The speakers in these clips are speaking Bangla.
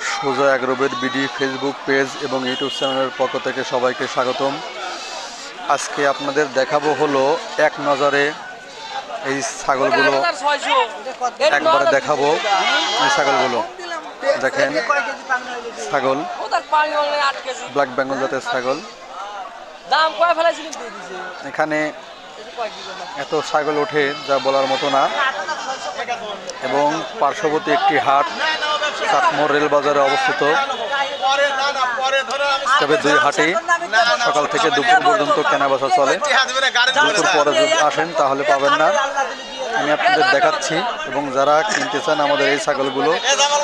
সোজা অ্যাগ্রোবের বিডি ফেসবুক পেজ এবং ইউটিউব চ্যানেলের পক্ষ থেকে সবাইকে স্বাগতম। আজকে আপনাদের দেখাবো হলো এক নজরে এই ছাগলগুলো একবারে দেখাবো। এই ছাগলগুলো, দেখেন, ছাগল, ব্ল্যাক বেঙ্গল জাতের ছাগল। এখানে? এত ছাগল ওঠে যা বলার মতো না। এবং পার্শ্ববর্তী একটি হাট চাটমোর রেল বাজারে অবস্থিত। তবে দুই হাটে সকাল থেকে দুপুর পর্যন্ত কেনাবেচা চলে। দুপুর পরে যদি আসেন তাহলে পাবেন না। আমি আপনাদের দেখাচ্ছি এবং যারা কিনতে চান আমাদের এই ছাগলগুলো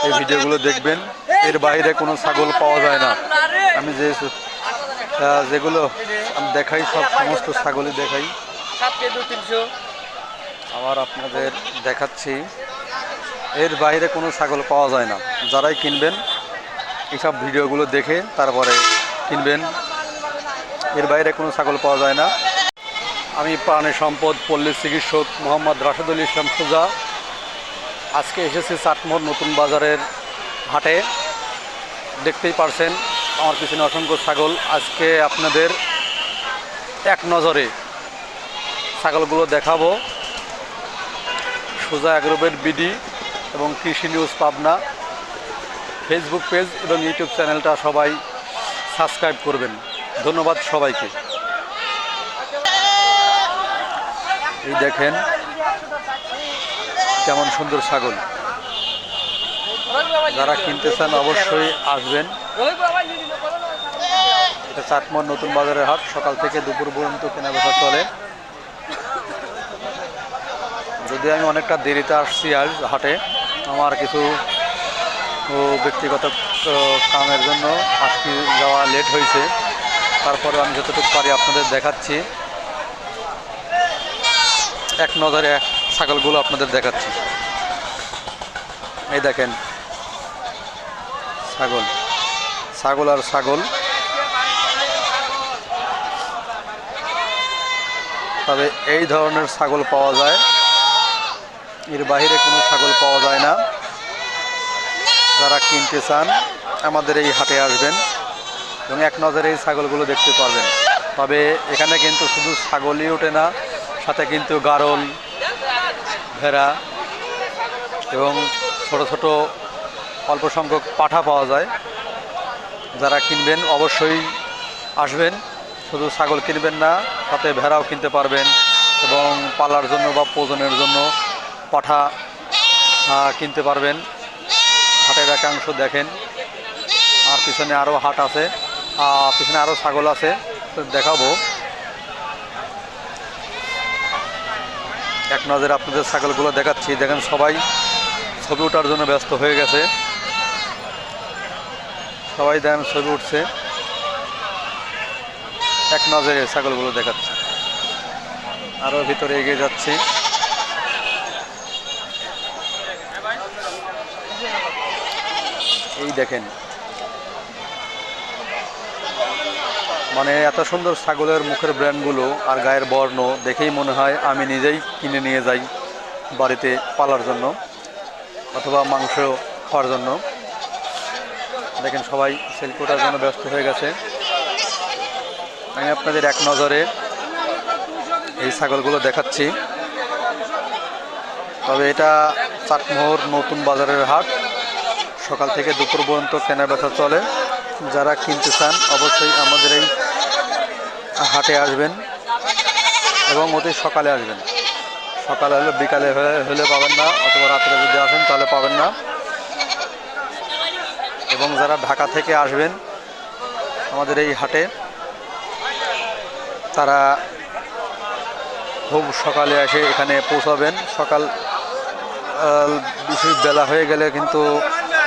এই ভিডিওগুলো দেখবেন। এর বাইরে কোনো ছাগল পাওয়া যায় না। আমি যে যেগুলো আমি দেখাই সব সমস্ত ছাগলই দেখাই। আবার আপনাদের দেখাচ্ছি। এর বাইরে কোনো ছাগল পাওয়া যায় না। যারাই কিনবেন এইসব ভিডিওগুলো দেখে তারপরে কিনবেন। এর বাইরে কোনো ছাগল পাওয়া যায় না। আমি প্রাণী সম্পদ পল্লী চিকিৎসক মোহাম্মদ রাশেদুল ইসলাম সুজা। আজকে এসেছি চাটমোর নতুন বাজারের হাটে। দেখতেই পারছেন, আমার পিছনে অসংখ্য ছাগল। আজকে আপনাদের এক নজরে ছাগলগুলো দেখাবো। সোজা অ্যাগ্রোবের বিডি। এবং কৃষি নিউজ পাবনা। ফেসবুক পেজ এবং ইউটিউব চ্যানেলটা সবাই সাবস্ক্রাইব করবেন। ধন্যবাদ সবাইকে। এই দেখেন কেমন সুন্দর ছাগল। যারা কিনতে চান অবশ্যই আসবেন। এটা চাটমোর নতুন বাজারের হাট। সকাল থেকে দুপুর পর্যন্ত কেনা কেনাবেচা চলে। যদি আমি অনেকটা দেরিতে আসছি আজ হাটে আমার কিছু ব্যক্তিগত কামের জন্য আজকে যাওয়া লেট হয়েছে। তারপরে আমি যতটুকু পারি আপনাদের দেখাচ্ছি। এক নজরে ছাগলগুলো আপনাদের দেখাচ্ছি। এই দেখেন, ছাগল ছাগল আর ছাগল। তবে এই ধরনের ছাগল পাওয়া যায়। এর বাইরে কোনো ছাগল পাওয়া যায় না। যারা কিনতে চান, আমাদের এই হাটে আসবেন এবং এক নজরে এই ছাগলগুলো দেখতে পারবেন। তবে এখানে কিন্তু শুধু ছাগলই ওঠে না, সাথে কিন্তু গারল, ভেড়া এবং ছোট ছোট অল্প সংখ্যক পাঠা পাওয়া যায়। যারা কিনবেন অবশ্যই আসবেন, শুধু ছাগল কিনবেন না, সাথে ভেড়াও কিনতে পারবেন এবং পালার জন্য বা প্রজনের জন্য পাঠা কিনতে পারবেন। হাটের একাংশ দেখেন। আর পিছনে আরও হাট আছে আহ, পিছনে আরও ছাগল আছে দেখাবো। এক নজরে আপনাদের ছাগলগুলো দেখাচ্ছি। দেখেন সবাই ছবি ওঠার জন্য ব্যস্ত হয়ে গেছে। সবাই দেখেন ছবি উঠছে। এক নজরে ছাগলগুলো দেখাচ্ছে। আরও ভিতরে এগিয়ে যাচ্ছি। এই দেখেন। মানে এত সুন্দর ছাগলের মুখের ব্র্যান্ডগুলো আর গায়ের বর্ণ দেখেই মনে হয় আমি নিজেই কিনে নিয়ে যাই বাড়িতে পালার জন্য অথবা মাংস খাওয়ার জন্য। দেখেন সবাই সেলফি ওঠার জন্য ব্যস্ত হয়ে গেছে। আমি আপনাদের এক নজরে এই ছাগলগুলো দেখাচ্ছি। তবে এটা চাটমোহর নতুন বাজারের হাট। সকাল থেকে দুপুর পর্যন্ত কেনা বেচা চলে। যারা কিনতে চান, অবশ্যই আমাদের এই হাটে আসবেন এবং অতি সকালে আসবেন। সকালে হলে, বিকালে হলে- পাবেন না, অথবা রাত্রে যদি আসেন, তাহলে পাবেন না। এবং যারা ঢাকা থেকে আসবেন, আমাদের এই হাটে, তারা খুব সকালে এসে এখানে পৌঁছাবেন। সকাল বেলা হয়ে গেলে কিন্তু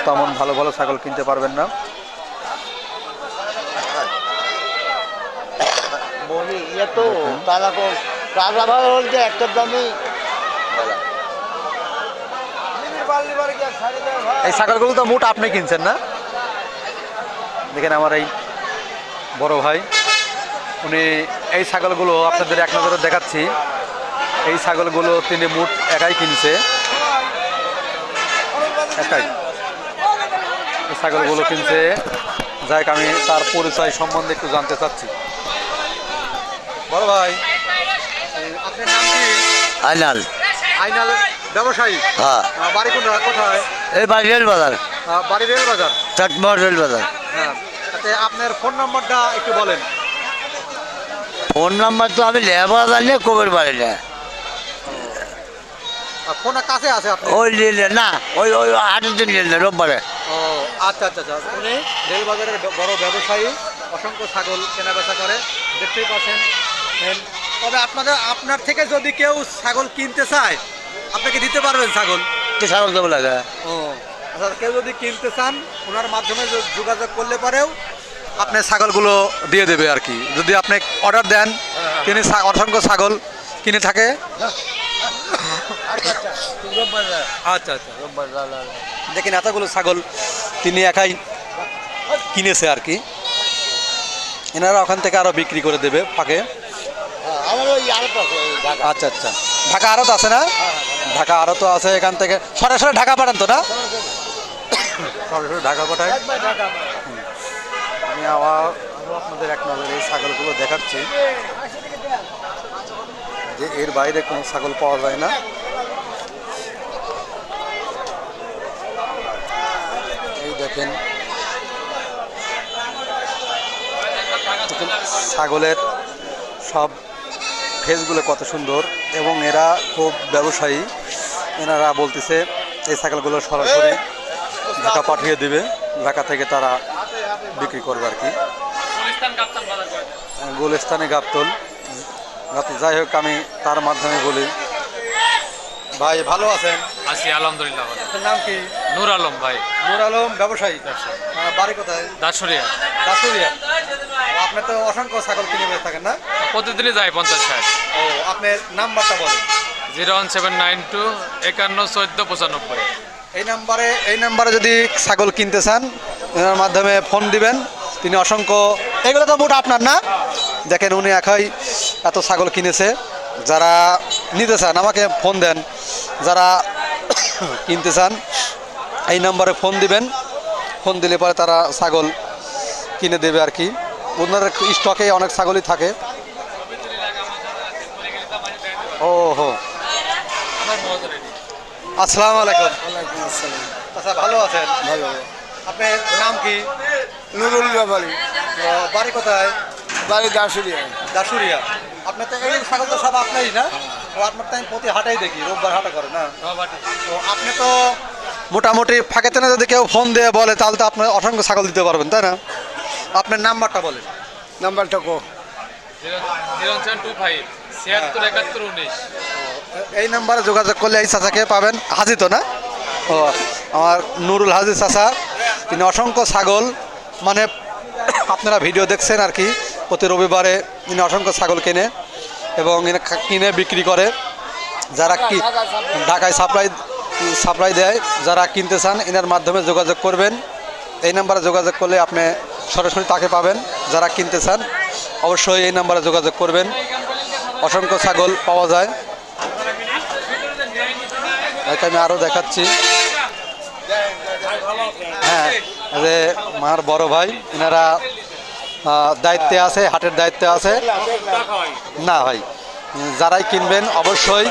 তেমন ভালো ভালো ছাগল কিনতে পারবেন না। ইয়ে তো তারা তাজা ভালো এই ছাগলগুলো তো মোট আপনি কিনছেন না? দেখেন আমার এই বড় ভাই উনি এই ছাগলগুলো আপনাদের এক নজরে দেখাচ্ছি। এই ছাগলগুলো তিনি মোট একাই কিনছে। একাই। ছাগলগুলো কিনছে। যাই আমি তার পরিচয় সম্বন্ধে একটু জানতে চাচ্ছি। বড় ভাই আপনার নাম কি? আইনাল। আইনাল ব্যবসায়ী? হ্যাঁ। বাড়ি কোন কোথায়? এই বাড়ি রেল বাজার বাড়ি রেল বাজার চটমোহর রেল বাজার হ্যাঁ আপনার ফোন নম্বরটা একটু বলেন। ফোন নাম্বার তো আমি লেবা জানি না, কবের বাড়ি না ফোন কাছে আছে আপনি ওই নিলে না ওই ওই হাটের দিন নিলে রোববারে। আচ্ছা আচ্ছা আচ্ছা। উনি রেলবাজারের বড় ব্যবসায়ী অসংখ্য ছাগল কেনা বেচা করে। দেখতেই পাচ্ছেন তবে আপনাদের আপনার থেকে যদি কেউ ছাগল কিনতে চায় আপনাকে দিতে পারবেন ছাগল? ছাগল দেবো লাগে। ও আচ্ছা কেউ যদি কিনতে চান ওনার মাধ্যমে যোগাযোগ করলে পরেও আপনি ছাগলগুলো দিয়ে দেবে আর কি। যদি আপনি অর্ডার দেন তিনি অসংখ্য ছাগল কিনে থাকে। আচ্ছা আচ্ছা। দেখেন এতগুলো ছাগল তিনি একাই কিনেছে আর কি। এনারা ওখান থেকে আরও বিক্রি করে দেবে ফাঁকে। আচ্ছা আচ্ছা। ঢাকা আরও তো আছে না? ঢাকা আরও তো আছে এখান থেকে। সরাসরি ঢাকা পাঠান তো না? সরাসরি ঢাকা পাঠায় আমি আবার আপনাদের এক নজরে এই ছাগলগুলো দেখাচ্ছি। যে এর বাইরে কোনো ছাগল পাওয়া যায় না। দেখেন। ছাগলের সব ফেসগুলো কত সুন্দর এবং এরা খুব ব্যবসায়ী। এনারা বলতেছে এই ছাগলগুলো সরাসরি ঢাকা পাঠিয়ে দিবে। ঢাকা থেকে তারা বিক্রি করবে আর কি গুলিস্তানে গাবতল। গাবতল যাই হোক আমি তার মাধ্যমে বলি। ভাই ভালো আছেন? আছি আলহামদুলিল্লাহ নাম কি? নূর আলম ভাই। নুর আলম ব্যবসায়ী আহ, বাড়ি কোথায়? দাসুরিয়া। দাসুরিয়া। ও, আপনি তো অসংখ্য ছাগল কিনে বেঁচে থাকেন না? প্রতিদিনই যাই পঞ্চাশ ষাট। ও আপনার নাম্বারটা বলেন। Zero one seven nine two একান্ন চোদ্দ পঁচানব্বই। এই নাম্বারে এই নাম্বারে যদি ছাগল কিনতে চান এনার মাধ্যমে ফোন দিবেন। তিনি অসংখ্য এগুলো তো মোট আপনার না? দেখেন উনি একাই এত ছাগল কিনেছে। যারা নিতে চান আমাকে ফোন দেন। যারা কিনতে চান এই নাম্বারে ফোন দিবেন। ফোন দিলে পরে তারা ছাগল কিনে দেবে আর কি। ওনার স্টকে অনেক ছাগলই থাকে। ও হো আসসালামু আলাইকুম। আচ্ছা ভালো আছেন? ভালো। আপনার নাম কি? নুরুল ও, বাড়ি কোথায়? বাড়ি দাসুরিয়া দাসুরিয়া আপনার তো এই ছাগল তো সব আপনারই না? ও আপনার তো আমি প্রতি হাটাই দেখি রোববার হাটা করে না? তো আপনি তো মোটামুটি ফাঁকেতে না যদি কেউ ফোন দিয়ে বলে তাহলে তো আপনার অসংখ্য ছাগল দিতে পারবেন তাই না? আপনার নাম্বারটা বলেন। নাম্বারটা কো। এই নাম্বারে যোগাযোগ করলে এই চাচাকে পাবেন। হাজি তো না? ও আমার নুরুল হাজি চাচা তিনি অসংখ্য ছাগল মানে আপনারা ভিডিও দেখছেন আর কি প্রতি রবিবারে তিনি অসংখ্য ছাগল কেনে এবং এনে কিনে বিক্রি করে। যারা কি ঢাকায় সাপ্লাই সাপ্লাই দেয়। যারা কিনতে চান, এনার মাধ্যমে যোগাযোগ করবেন। এই নাম্বারে যোগাযোগ করলে আপনি সরাসরি তাকে পাবেন। যারা কিনতে চান, অবশ্যই এই নাম্বারে যোগাযোগ করবেন। অসংখ্য ছাগল পাওয়া যায়। তাকে আমি আরও দেখাচ্ছি। হ্যাঁ যে মার বড় ভাই, এনারা দায়িত্বে আছে, হাটের দায়িত্বে আছে। না ভাই, যারাই কিনবেন, অবশ্যই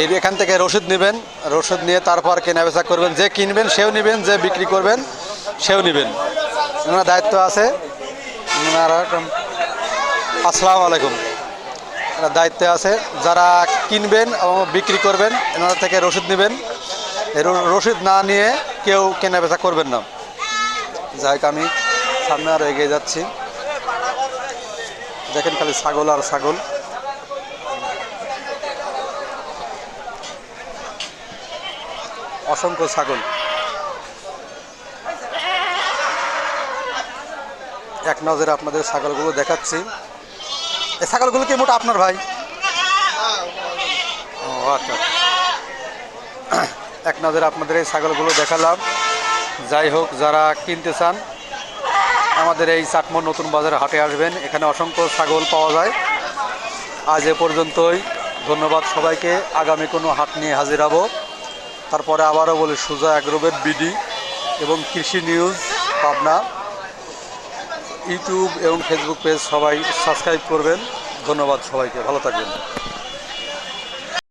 এই এখান থেকে রসিদ নেবেন, রসিদ নিয়ে তারপর কেনা বেচা করবেন। যে কিনবেন সেও নেবেন, যে বিক্রি করবেন সেও নেবেন। ওনার দায়িত্ব আছে। ওনারা আসসালামু আলাইকুম। এরা দায়িত্বে আছে। যারা কিনবেন এবং বিক্রি করবেন এনার থেকে রসিদ নেবেন। রসিদ না নিয়ে কেউ কেনা বেচা করবেন না। যাই হোক, আমি সামনে আরও এগিয়ে যাচ্ছি। দেখেন খালি ছাগল আর ছাগল। অসংখ্য ছাগল। এক নজরে আপনাদের ছাগলগুলো দেখাচ্ছি। এই ছাগলগুলো কি মোট আপনার ভাই? ও আচ্ছা। এক নজরে আপনাদের এই ছাগলগুলো দেখালাম। যাই হোক, যারা কিনতে চান, আমাদের এই চাটমোর নতুন বাজার হাটে আসবেন। এখানে অসংখ্য ছাগল পাওয়া যায়। আজ এ পর্যন্তই। ধন্যবাদ সবাইকে। আগামী কোনো হাট নিয়ে হাজির হব। তারপরে আবারও বলি, সুজা অ্যাগ্রোভেট বিডি এবং কৃষি নিউজ, পাবনা। ইউটিউব এবং ফেসবুক পেজ সবাই সাবস্ক্রাইব করবেন। ধন্যবাদ সবাইকে, ভালো থাকবেন।